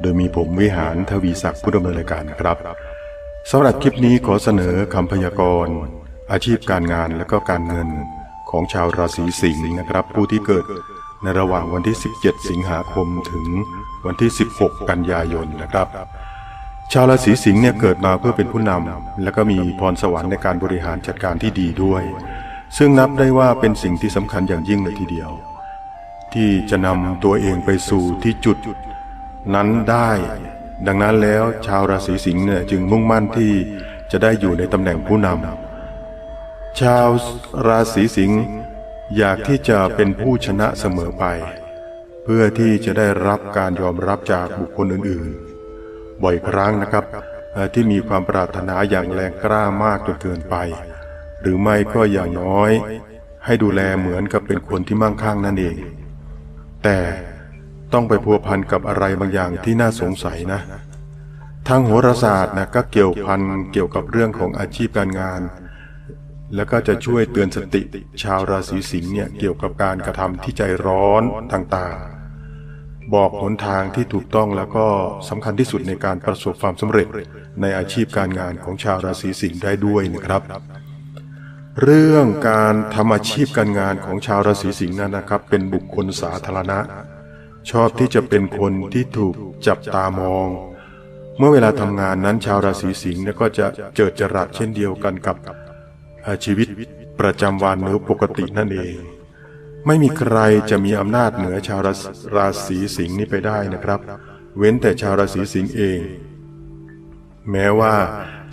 โดยมีผมวิหารทวีศักดิ์ผู้ดำเนินรายการนะครับสำหรับคลิปนี้ขอเสนอคำพยากรณ์ อาชีพการงานและก็การเงินของชาวราศีสิงห์นะครับ ผู้ที่เกิดในระหว่างวันที่ 17 สิงหาคมถึงวันที่ 16 กันยายนนะครับ ชาวราศีสิงห์เนี่ยเกิดมาเพื่อเป็นผู้นำและก็มีพรสวรรค์ในการบริหารจัดการที่ดีด้วย ซึ่งนับได้ว่าเป็นสิ่งที่สำคัญอย่างยิ่งเลยทีเดียว ที่จะนำตัวเองไปสู่ที่จุด นั้นได้ ดังนั้นแล้วชาวราศีสิงห์เนี่ยจึงมุ่งมั่นที่จะได้อยู่ในตำแหน่งผู้นำชาวราศีสิงห์อยากที่จะเป็นผู้ชนะเสมอไป เพื่อที่จะได้รับการยอมรับจากบุคคลอื่นๆ บ่อยครั้งนะครับที่มีความปรารถนาอย่างแรงกล้ามากจนเกินไป หรือไม่ก็อย่างน้อย ให้ดูแลเหมือนกับเป็นคนที่มั่งคั่งนั่นเอง แต่ ต้องไปพัวพันกับอะไรบางอย่างที่น่าสงสัยนะ ทางโหราศาสตร์นะก็เกี่ยวพันเกี่ยวกับเรื่องของอาชีพการงาน แล้วก็จะช่วยเตือนสติชาวราศีสิงห์เนี่ยเกี่ยวกับการกระทำที่ใจร้อนต่างๆ บอกหนทางที่ถูกต้องแล้วก็สำคัญที่สุดในการประสบความสำเร็จในอาชีพการงานของชาวราศีสิงห์ได้ด้วยนะครับเรื่องการทำอาชีพการงานของชาวราศีสิงห์นั้นนะครับ เป็นบุคคลสาธารณะ ชอบที่จะเป็นคนที่ถูกจับตามอง เมื่อเวลาทำงานนั้นชาวราศีสิงห์ก็จะเจิดจรัสเช่นเดียวกันกับชีวิตประจำวันหรือปกตินั่นเอง ไม่มีใครจะมีอำนาจเหนือชาวราศราศีสิงห์นี้ไปได้นะครับ เว้นแต่ชาวราศีสิงห์เอง แม้ว่า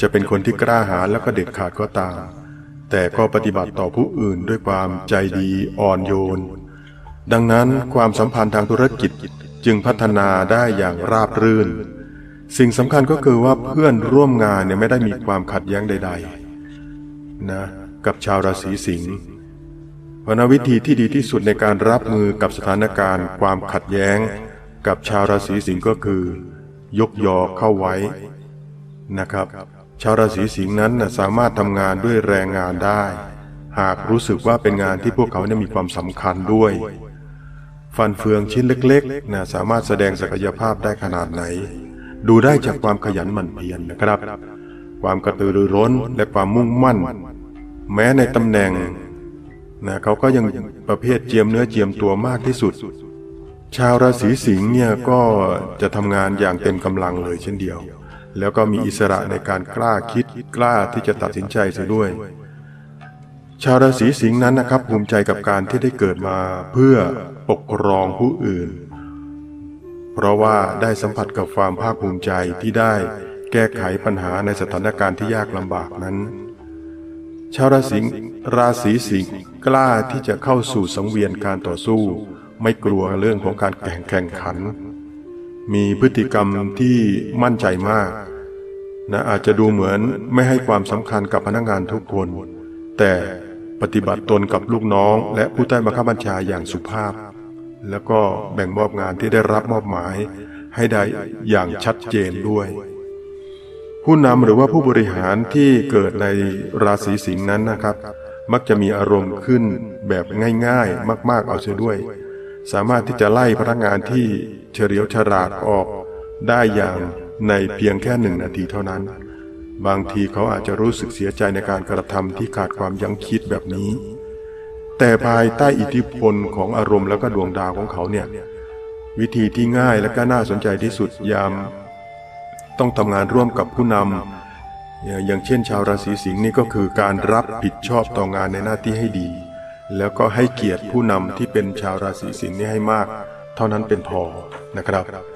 จะเป็นคนที่กล้าหาญและก็เด็ดขาดก็ตาม แต่ก็ปฏิบัติต่อผู้อื่นด้วยความใจดีอ่อนโยน ดังนั้นความสัมพันธ์ทางธุรกิจจึงพัฒนาได้อย่างราบรื่น สิ่งสำคัญก็คือว่าเพื่อนร่วมงานเนี่ยไม่ได้มีความขัดแย้งใดๆนะกับชาวราศีสิงห์พราะฉะนั้นวิธีที่ดีที่สุดในการรับมือกับสถานการณ์ ความขัดแย้ง กับชาวราศีสิงห์ก็คือ ยกยอเข้าไว้นะครับ ชาวราศีสิงห์นั้นนะสามารถทำงานด้วยแรงงานได้ หากรู้สึกว่าเป็นงานที่พวกเขาเนี่ยมีความสำคัญด้วย ฟันเฟืองชิ้นเล็กๆนะสามารถแสดงศักยภาพได้ขนาดไหน ดูได้จากความขยันหมั่นเพียรนะครับ ความกระตือรือร้นและความมุ่งมั่น แม้ในตำแหน่งนะเขาก็ยังประเภทเจียมเนื้อเจียมตัวมากที่สุด ชาวราศีสิงห์เนี่ยก็จะทำงานอย่างเต็มกำลังเลยเช่นเดียว แล้วก็มีอิสระในการกล้าคิดกล้าที่จะตัดสินใจเสียด้วย ชาวราศีสิงห์นั้นนะครับ ภูมิใจกับการที่ได้เกิดมาเพื่อปกครองผู้อื่น เพราะว่าได้สัมผัสกับความภาคภูมิใจที่ได้แก้ไขปัญหาในสถานการณ์ที่ยากลำบากนั้น ชาวราศีราศีสิงห์กล้าที่จะเข้าสู่สังเวียนการต่อสู้ ไม่กลัวเรื่องของการแข่งแข่งขัน มีพฤติกรรมที่มั่นใจมากนะอาจจะดูเหมือนไม่ให้ความสำคัญกับพนักงานทุกคน แต่ ปฏิบัติตนกับลูกน้องและผู้ใต้บังคับบัญชาอย่างสุภาพ แล้วก็แบ่งมอบงานที่ได้รับมอบหมายให้ได้อย่างชัดเจนด้วย ผู้นำหรือว่าผู้บริหารที่เกิดในราศีสิงห์นั้นนะครับ มักจะมีอารมณ์ขึ้นแบบง่ายๆ มาก ๆ เอาเสียด้วย สามารถที่จะไล่พนักงานที่เฉลียวฉลาดออกได้อย่างในเพียงแค่หนึ่งนาทีเท่านั้น บางทีเขาอาจจะรู้สึกเสียใจในการกระทำที่ขาดความยั้งคิดแบบนี้ แต่ภายใต้อิทธิพลของอารมณ์แล้วก็ดวงดาวของเขาเนี่ยวิธีที่ง่ายและก็น่าสนใจที่สุดยาม ต้องทำงานร่วมกับผู้นำอย่าอย่างเช่น ชาวราศีสิงห์นี่ก็คือการรับผิดชอบต่องานในหน้าที่ให้ดี แล้วก็ให้เกียรติผู้นำที่เป็นชาวราศีสิงห์นี่ให้มาก เท่านั้นเป็นพอนะครับ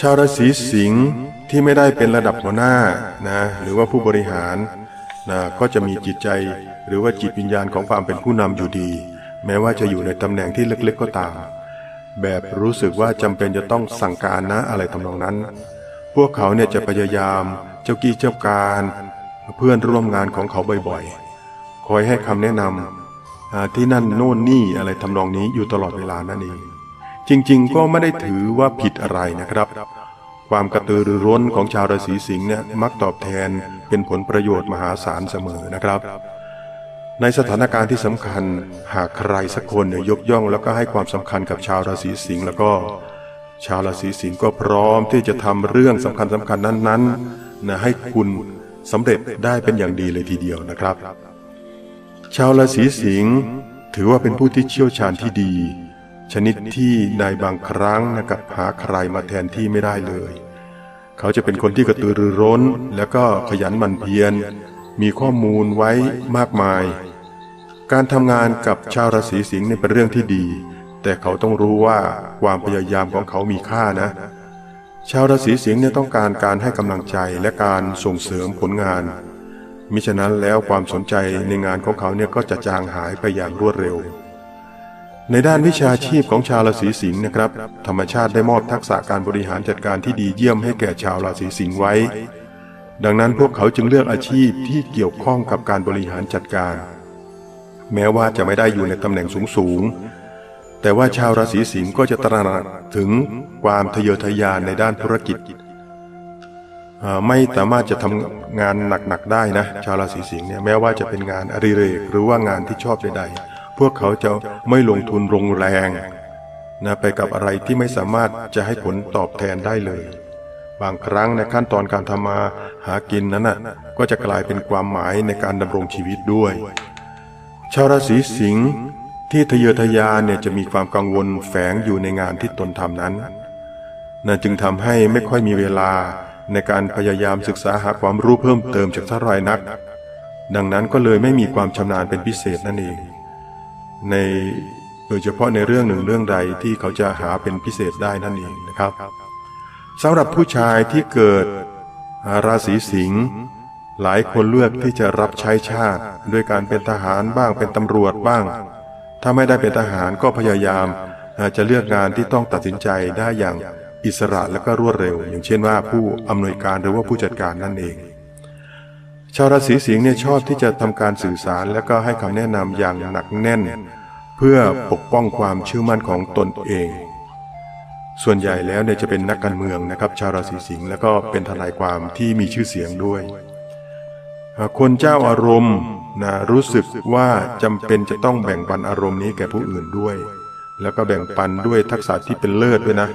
ชาวราศีสิงห์ที่ไม่ได้เป็นระดับหัวหน้านะหรือว่าผู้บริหารนะก็จะมีจิตใจหรือว่าจิตวิญญาณของความเป็นผู้นำอยู่ดี แม้ว่าจะอยู่ในตำแหน่งที่เล็กๆก็ตาม แบบรู้สึกว่าจำเป็นจะต้องสั่งการนะอะไรทำนองนั้น พวกเขาเนี่ยจะพยายามเจ้ากี้เจ้าการ เพื่อนร่วมงานของเขาบ่อยๆ คอยให้คำแนะนำอ่าที่นั่นโน่นนี่อะไรทำนองนี้อยู่ตลอดเวลานั่นเอง จริงๆ ก็ไม่ได้ถือว่าผิดอะไรนะครับ ความกระตือรือร้นของชาวราศีสิงห์เนี่ยมักตอบแทนเป็นผลประโยชน์มหาศาลเสมอนะครับ ในสถานการณ์ที่สำคัญหากใครสักคนเนี่ยยกย่อง แล้วก็ให้ความสำคัญกับชาวราศีสิงห์แล้วก็ ชาวราศีสิงห์ก็พร้อมที่จะทำเรื่องสำคัญสำคัญนั้นๆนะให้คุณสำเร็จได้เป็นอย่างดีเลยทีเดียวนะครับ ชาวราศีสิงห์ถือว่าเป็นผู้ที่เชี่ยวชาญที่ดี ชนิดที่ในบางครั้งนะครับหาใครมาแทนที่ไม่ได้เลย เขาจะเป็นคนที่กระตือรือร้น แล้วก็ขยันหมั่นเพียรมีข้อมูลไว้มากมาย การทำงานกับชาวราศีสิงห์เป็นเรื่องที่ดี แต่เขาต้องรู้ว่าความพยายามของเขามีค่านะ ชาวราศีสิงห์เนี่ยต้องการการให้กำลังใจและการส่งเสริมผลงานมิฉะนั้นแล้วความสนใจในงานของเขาเนี่ยก็จะจางหายไปอย่างรวดเร็ว ในด้านวิชาชีพของชาวราศีสิงห์นะครับ ธรรมชาติได้มอบทักษะการบริหารจัดการที่ดีเยี่ยมให้แก่ชาวราศีสิงห์ไว้ ดังนั้นพวกเขาจึงเลือกอาชีพที่เกี่ยวข้องกับการบริหารจัดการ แม้ว่าจะไม่ได้อยู่ในตำแหน่งสูงสูงๆแต่ว่าชาวราศีสิงห์ก็จะตระหนักถึงความทะเยอทะยานในด้านธุรกิจ ไม่สามารถจะทำงานหนักๆได้นะ ชาวราศีสิงห์เนี่ยแม้ว่าจะเป็นงานอดิเรกหรือว่างานที่ชอบใดๆ พวกเขาจะไม่ลงทุนลงแรงนะไปกับอะไรที่ไม่สามารถจะให้ผลตอบแทนได้เลย บางครั้งในขั้นตอนการทำมาหากินนั้นนะก็จะกลายเป็นความหมายในการดำรงชีวิตด้วย ชาวราศีสิงห์ที่ทะเยอทะยานเนี่ยจะมีความกังวลแฝงอยู่ในงานที่ตนทำนั้นนั่นจึงทำให้ไม่ค่อยมีเวลาในการพยายามศึกษาหาความรู้เพิ่มเติมจากเท่าไรนัก ดังนั้นก็เลยไม่มีความชำนาญเป็นพิเศษนั่นเอง ในโดยเฉพาะในเรื่องหนึ่งเรื่องใดที่เขาจะหาเป็นพิเศษได้นั่นเองนะครับสำหรับผู้ชายที่เกิดราศีสิงห์หลายคนเลือกที่จะรับใช้ชาติด้วยการเป็นทหารบ้างเป็นตำรวจบ้าง ถ้าไม่ได้เป็นทหารก็พยายามจะเลือกงานที่ต้องตัดสินใจได้อย่างอิสระและก็รวดเร็ว อย่างเช่นว่าผู้อำนวยการหรือว่าผู้จัดการนั่นเอง ชาวราศีสิงห์เนี่ยชอบที่จะทำการสื่อสารและก็ให้คำแนะนำอย่างหนักแน่น เพื่อปกป้องความเชื่อมั่นของตนเอง ส่วนใหญ่แล้วเนี่ยจะเป็นนักการเมืองนะครับ ชาวราศีสิงห์แล้วก็เป็นทนายความที่มีชื่อเสียงด้วย คนเจ้าอารมณ์นะรู้สึกว่าจำเป็นจะต้องแบ่งปันอารมณ์นี้แก่ผู้อื่นด้วย แล้วก็แบ่งปันด้วยทักษะที่เป็นเลิศด้วยนะ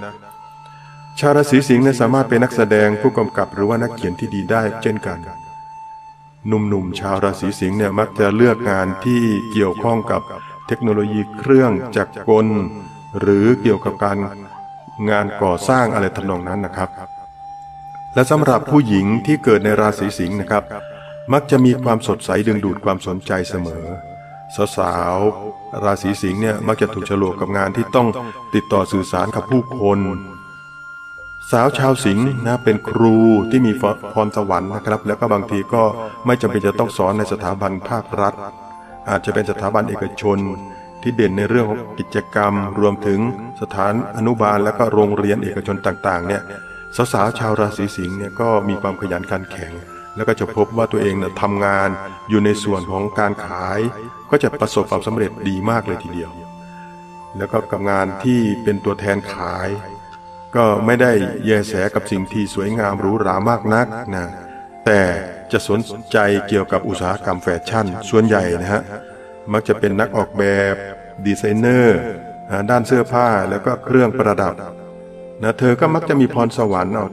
ชาวราศีสิงห์เนี่ยสามารถเป็นนักแสดงผู้กำกับหรือว่านักเขียนที่ดีได้เช่นกัน หนุ่มๆชาวราศีสิงห์เนี่ยมักจะเลือกงานที่เกี่ยวข้องกับเทคโนโลยีเครื่องจักรกล หรือเกี่ยวกับการงานก่อสร้างอะไรทำนองนั้นนะครับ และสำหรับผู้หญิงที่เกิดในราศีสิงห์นะครับ มักจะมีความสดใสดึงดูดความสนใจเสมอสาวๆราศีสิงห์เนี่ยมักจะถูกฉลกกับงานที่ต้องติดต่อสื่อสารกับผู้คน สาวชาวสิงห์นะเป็นครูที่มีพรสวรรค์นะครับ แล้วก็บางทีก็ไม่จำเป็นจะต้องสอนในสถาบันภาครัฐ อาจจะเป็นสถาบันเอกชน ที่เด่นในเรื่องของกิจกรรม รวมถึงสถานอนุบาลและก็โรงเรียนเอกชนต่างๆเนี่ยสาวๆชาวราศีสิงห์เนี่ยก็มีความขยันขันแข็ง แล้วก็จะพบว่าตัวเองเนี่ยทำงานอยู่ในส่วนของการขาย ก็จะประสบความสำเร็จดีมากเลยทีเดียว แล้วก็กับงานที่เป็นตัวแทนขาย ก็ไม่ได้แยแสกับสิ่งที่สวยงามหรูหรามากนักนะแต่จะสนใจเกี่ยวกับอุตสาหกรรมแฟชั่นส่วนใหญ่นะฮะมักจะเป็นนักออกแบบดีไซเนอร์ด้านเสื้อผ้าแล้วก็เครื่องประดับนะเธอก็มักจะมีพรสวรรค์เอา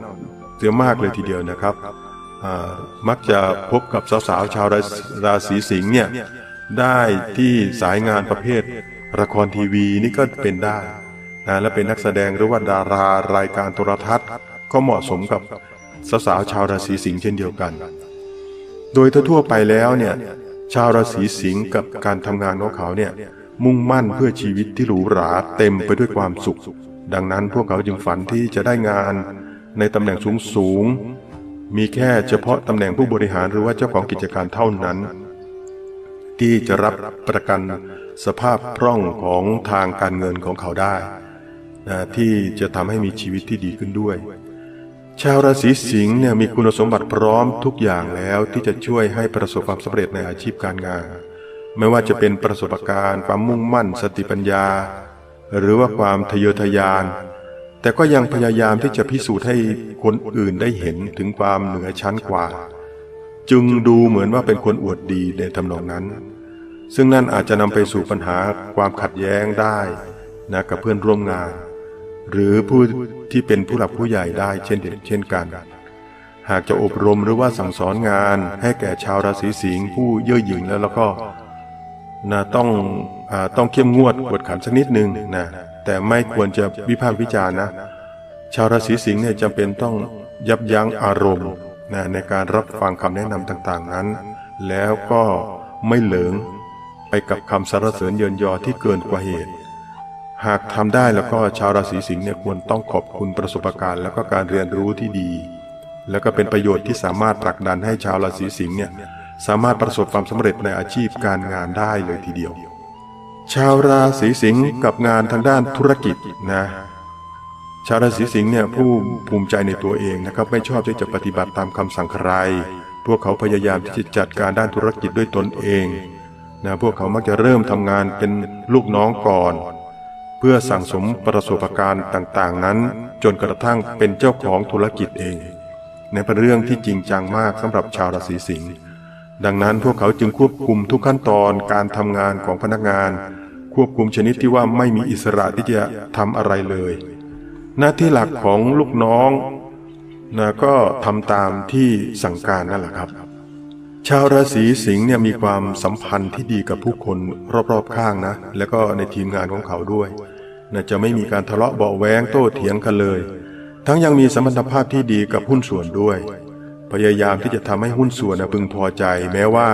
เสียมากเลยทีเดียวนะครับ มักจะพบกับสาวๆชาวราราศีสิงห์เนี่ยได้ที่สายงานประเภทละครทีวีนี่ก็เป็นได้ นะและเป็นนักแสดงหรือว่าดารารายการโทรทัศน์ ก็เหมาะสมกับสาวๆชาวราศีสิงห์เช่นเดียวกัน โดยทั่วไปแล้วเนี่ยชาวราศีสิงห์กับการทำงานของเขาเนี่ยมุ่งมั่นเพื่อชีวิตที่หรูหราเต็มไปด้วยความสุข ดังนั้นพวกเขาจึงฝันที่จะได้งานในตำแหน่งสูงสูงๆมีแค่เฉพาะตำแหน่งผู้บริหารหรือว่าเจ้าของกิจการเท่านั้น ที่จะรับประกันสภาพพร่องของทางการเงินของเขาได้ นะที่จะทำให้มีชีวิตที่ดีขึ้นด้วย ชาวราศีสิงห์เนี่ยมีคุณสมบัติพร้อมทุกอย่างแล้วที่จะช่วยให้ประสบความสำเร็จในอาชีพการงาน ไม่ว่าจะเป็นประสบการณ์ความมุ่งมั่น สติปัญญา หรือว่าความทะเยอทะยาน แต่ก็ยังพยายามที่จะพิสูจน์ให้คนอื่นได้เห็นถึงความเหนือชั้นกว่า จึงดูเหมือนว่าเป็นคนอวดดีในทำนองนั้น ซึ่งนั่นอาจจะนำไปสู่ปัญหาความขัดแย้งได้นะกับเพื่อนร่วมงาน หรือผู้ที่เป็นผู้หลักผู้ใหญ่ได้เช่นเดียวเช่นกัน หากจะอบรมหรือว่าสั่งสอนงานให้แก่ชาวราศีสิงห์ผู้เย่อหยิ่งแล้วแล้วก็นะต้องอต้องเข้มงวดกวดขันสักนิดหนึ่งนะแต่ไม่ควรจะวิพากษ์วิจารณ์นะ ชาวราศีสิงห์เนี่ยจำเป็นต้องยับยั้งอารมณ์นะในการรับฟังคำแนะนำต่างๆนั้น แล้วก็ไม่เหลิงไปกับคำสรรเสริญเยินยอที่เกินกว่าเหตุ หากทำได้แล้วก็ชาวราศีสิงห์เนี่ยควรต้องขอบคุณประสบการณ์ แล้วก็การเรียนรู้ที่ดี แล้วก็เป็นประโยชน์ที่สามารถผลักดันให้ชาวราศีสิงห์เนี่ยสามารถประสบความสำเร็จในอาชีพการงานได้เลยทีเดียว ชาวราศีสิงห์กับงานทางด้านธุรกิจนะชาวราศีสิงห์เนี่ยผู้ภูมิใจในตัวเองนะครับไม่ชอบที่จะปฏิบัติตามคำสั่งใคร พวกเขาพยายามที่จะจัดการด้านธุรกิจด้วยตนเองนะพวกเขามักจะเริ่มทำงานเป็นลูกน้องก่อน เพื่อสั่งสมประสบการณ์ต่างๆ นั้น จนกระทั่งเป็นเจ้าของธุรกิจเอง ในเป็นเรื่องที่จริงจังมากสำหรับชาวราศีสิงห์ดังนั้นพวกเขาจึงควบคุมทุกขั้นตอนการทำงานของพนักงาน ควบคุมชนิดที่ว่าไม่มีอิสระที่จะทำอะไรเลย หน้าที่หลักของลูกน้องนะก็ทำตามที่สั่งการนั่นแหละครับ ชาวราศีสิงห์เนี่ยมีความสัมพันธ์ที่ดีกับผู้คนรอบๆข้างนะ แล้วก็ในทีมงานของเขาด้วย นะจะไม่มีการทะเลาะเบาแวงโต้เถียงกันเลย ทั้งยังมีสมรรถภาพที่ดีกับหุ้นส่วนด้วย พยายามที่จะทำให้หุ้นส่วนนะพึงพอใจ แม้ว่า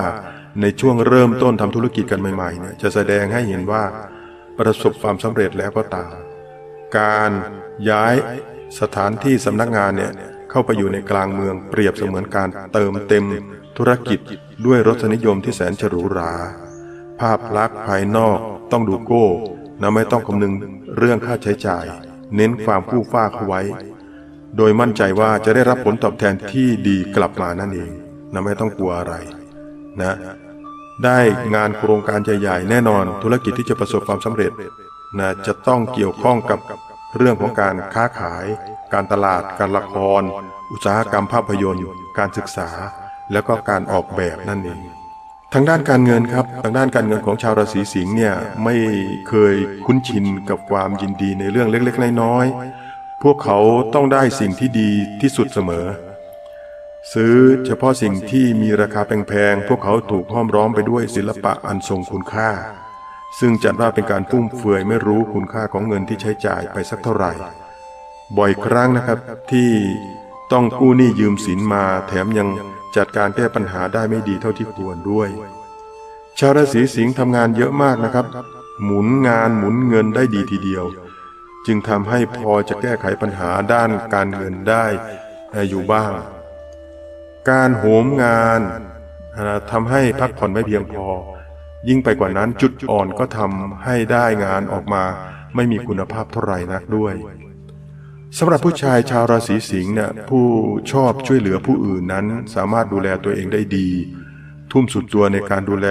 ในช่วงเริ่มต้นทำธุรกิจกันใหม่ๆเนี่ยจะแสดงให้เห็นว่า ประสบความสำเร็จแล้วก็ตาม การย้ายสถานที่สำนักงานเนี่ยเข้าไปอยู่ในกลางเมืองเปรียบเสมือนการเติมเต็มธุรกิจด้วยรสนิยมที่แสนฉหรูหรา ภาพลักษณ์ภายนอกต้องดูโก้ นะไม่ต้องคำนึงเรื่องค่าใช้จ่าย เน้นความคู่ฟ้าเข้าไว้ โดยมั่นใจว่าจะได้รับผลตอบแทนที่ดีกลับมานั่นเองนะไม่ต้องกลัวอะไรนะได้งานโครงการใหญ่ๆแน่นอนธุรกิจที่จะประสบความสำเร็จนะจะต้องเกี่ยวข้องกับเรื่องของการค้าขาย การตลาด การละคร อุตสาหกรรมภาพยนตร์ การศึกษา แล้วก็การออกแบบนั่นเองางด้านการเงินครับ ทางด้านการเงินของชาวราศีสิงห์เนี่ยไม่เคยคุ้นชินกับความยินดีในเรื่องเล็กๆน้อยๆพวกเขาต้องได้สิ่งที่ดีที่สุดเสมอ ซื้อเฉพาะสิ่งที่มีราคาแพงๆพวกเขาถูกห้อมร้อมไปด้วยศิลปะอันทรงคุณค่า ซึ่งจัดว่าเป็นการฟุ่มเฟือยไม่รู้คุณค่าของเงินที่ใช้จ่ายไปสักเท่าไหร่ บ่อยครั้งนะครับที่ต้องกู้หนี้ยืมสินมาแถมยัง จัดการแก้ปัญหาได้ไม่ดีเท่าที่ควรด้วย ชาวราศีสิงห์ทำงานเยอะมากนะครับ หมุนงานหมุนเงินได้ดีทีเดียว จึงทำให้พอจะแก้ไขปัญหาด้านการเงินได้อยู่บ้าง การโหมงานทำให้พักผ่อนไม่เพียงพอ ยิ่งไปกว่านั้นจุดอ่อนก็ทำให้ได้งานออกมา ไม่มีคุณภาพเท่าไหร่นักด้วย สำหรับผู้ชายชาวราศีสิงห์เนี่ยผู้ชอบช่วยเหลือผู้อื่นนั้น สามารถดูแลตัวเองได้ดี ทุ่มสุดตัวในการดูแล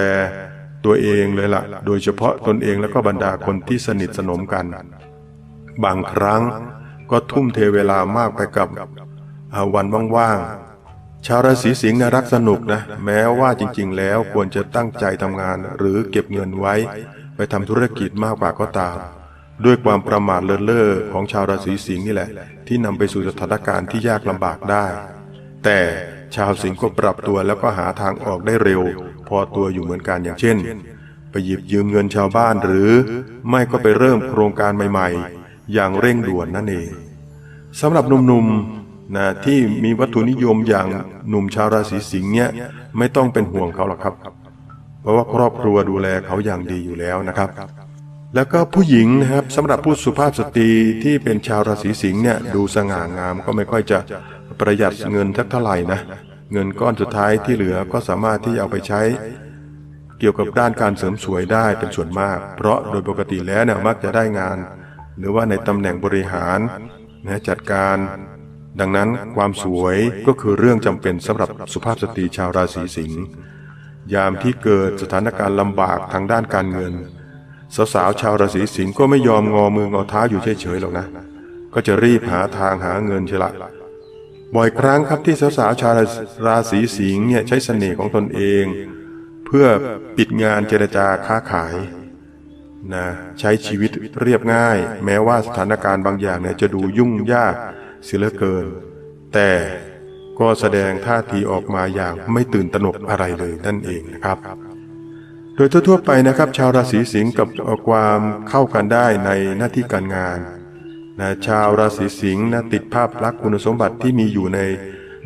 ตัวเองเลยละ่ะ โดยเฉพาะตนเองแล้วก็บรรดาคนที่สนิทสนมกัน บางครั้งก็ทุ่มเทเวลามากไปกับวันว่างๆชาวราศีสิงห์นะรักสนุกนะแม้ว่าจริง ๆ แล้วควรจะตั้งใจทำงานหรือเก็บเงินไว้ ไปทำธุรกิจมากกว่าก็ตาม ด้วยความประมาทเลินเล่อของชาวราศีสิงห์นี่แหละ ที่นำไปสู่สถานการณ์ที่ยากลำบากได้ แต่ชาวสิงห์ก็ปรับตัวแล้วก็หาทางออกได้เร็ว พอตัวอยู่เหมือนกันอย่างเช่น ไปหยิบยืมเงินชาวบ้านหรือ ไม่ก็ไปเริ่มโครงการใหม่ๆ อย่างเร่งด่วนนั่นเองสำหรับหนุ่มๆนะที่มีวัตถุนิยมอย่างหนุ่มชาวราศีสิงห์เนี่ยไม่ต้องเป็นห่วงเขาหรอกครับ เพราะว่าครอบครัวดูแลเขาอย่างดีอยู่แล้วนะครับ แล้วก็ผู้หญิงนะครับสำหรับผู้สุภาพสตรีที่เป็นชาวราศีสิงห์เนี่ยดูสง่างามก็ไม่ค่อยจะประหยัดเงินทักเท่าไหร่นะเงินก้อนสุดท้ายที่เหลือก็สามารถที่จะเอาไปใช้ เกี่ยวกับด้านการเสริมสวยได้เป็นส่วนมาก เพราะโดยปกติแล้วเนี่ยมักจะได้งาน หรือว่าในตำแหน่งบริหารนะจัดการ ดังนั้นความสวยก็คือเรื่องจำเป็นสำหรับสุภาพสตรีชาวราศีสิงห์ยามที่เกิดสถานการณ์ลำบากทางด้านการเงิน สาวๆชาวราศีสิงห์ก็ไม่ยอมงอมืองอเท้าอยู่เฉยๆหรอกนะ ก็จะรีบหาทางหาเงินเชละบ่อยครั้งครับที่สาวๆชาวราศีสิงห์เนี่ยใช้เสน่ห์ของตนเอง เพื่อปิดงานเจรจาค้าขายนะใช้ชีวิตเรียบง่าย แม้ว่าสถานการณ์บางอย่างเนี่ยจะดูยุ่งยากเสียเหลือเกิน แต่ก็แสดงท่าทีออกมาอย่างไม่ตื่นตระหนกอะไรเลยนั่นเองนะครับ โดยทั่วๆไปนะครับ ชาวราศีสิงห์กับความเข้ากันได้ในหน้าที่การงานนะชาวราศีสิงห์นะติดภาพลักษณ์คุณสมบัติที่มีอยู่ใน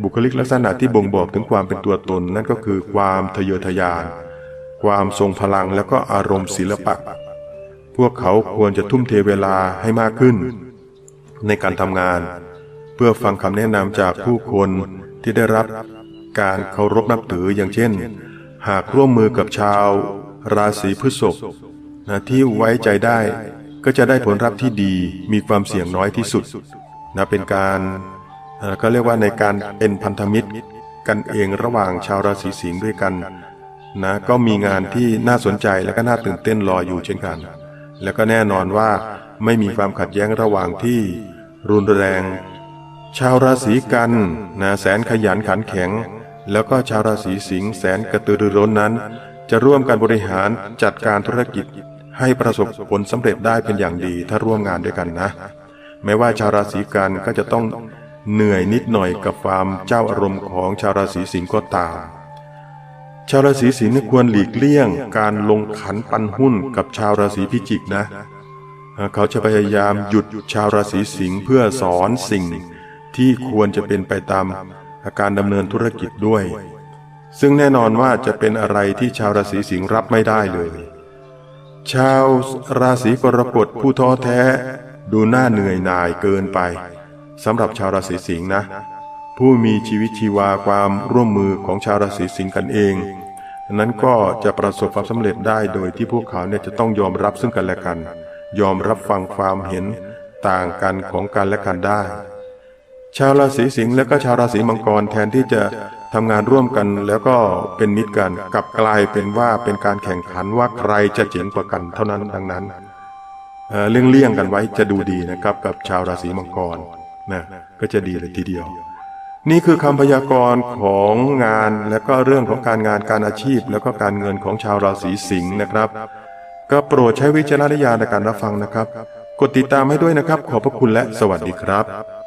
บุคลิกลักษณะที่บ่งบอกถึงความเป็นตัวตน นั่นก็คือความทะเยอทะยาน ความทรงพลังแล้วก็อารมณ์ศิลปะ พวกเขาควรจะทุ่มเทเวลาให้มากขึ้น ในการทำงาน เพื่อฟังคำแนะนำจากผู้คนที่ได้รับการเคารพนับถืออย่างเช่น หากร่วมมือกับชาว ราศีพฤษภนะที่ไว้ใจได้ก็จะได้ผลลัพธ์ที่ดีมีความเสี่ยงน้อยที่สุดนะเป็นการเอ่อก็เรียกว่าในการเป็นพันธมิตรกันเองระหว่างชาวราศีสิงห์ด้วยกันนะก็มีงานที่น่าสนใจและก็น่าตื่นเต้นรออยู่เช่นกัน แล้วก็แน่นอนว่าไม่มีความขัดแย้งระหว่างที่รุนแรง ชาวราศีกันนะแสนขยันขันแข็ง แล้วก็ชาวราศีสิงห์แสนกระตือรือร้นนั้น จะร่วมกันบริหารจัดการธุรกิจ ให้ประสบผลสำเร็จได้เป็นอย่างดีถ้าร่วมงานด้วยกันนะ แม้ว่าชาวราศีกันก็จะต้องเหนื่อยนิดหน่อยกับความเจ้าอารมณ์ของชาวราศีสิงห์ก็ตาม ชาวราศีสิงห์ควรหลีกเลี่ยง การลงขันปันหุ้นกับชาวราศีพิจิกนะ เขาจะพยายามหยุดชาวราศีสิงห์เพื่อสอนสิ่งที่ควรจะเป็นไปตาม การดำเนินธุรกิจด้วย ซึ่งแน่นอนว่าจะเป็นอะไรที่ชาวราศีสิงห์รับไม่ได้เลย ชาวราศีกรกฎผู้ท้อแท้ ดูหน้าเหนื่อยหน่ายเกินไปสำหรับชาวราศีสิงห์นะ ผู้มีชีวิตชีวาความร่วมมือของชาวราศีสิงห์กันเองนั้นก็จะประสบความสำเร็จได้โดยที่พวกเขาเนี่ยจะต้องยอมรับซึ่งกันและกัน ยอมรับฟังความเห็นต่างกันของกันและกันได้ ชาวราศีสิงห์และก็ชาวราศีมังกรแทนที่จะทำงานร่วมกันแล้วก็เป็นมิตรกันกลับกลายเป็นว่าเป็นการแข่งขันว่าใครจะเจ๋งกว่ากันเท่านั้นดังนั้นเรื่องเลี่ยงกันไว้จะดูดีนะครับกับชาวราศีมังกรนะก็จะดีเลยทีเดียว นี่คือคำพยากรณ์ของงานและก็เรื่องของการงานการอาชีพ แล้วก็การเงินของชาวราศีสิงห์นะครับ ก็โปรดใช้วิจารณญาณในการรับฟังนะครับ กดติดตามให้ด้วยนะครับ ขอบพระคุณและสวัสดีครับ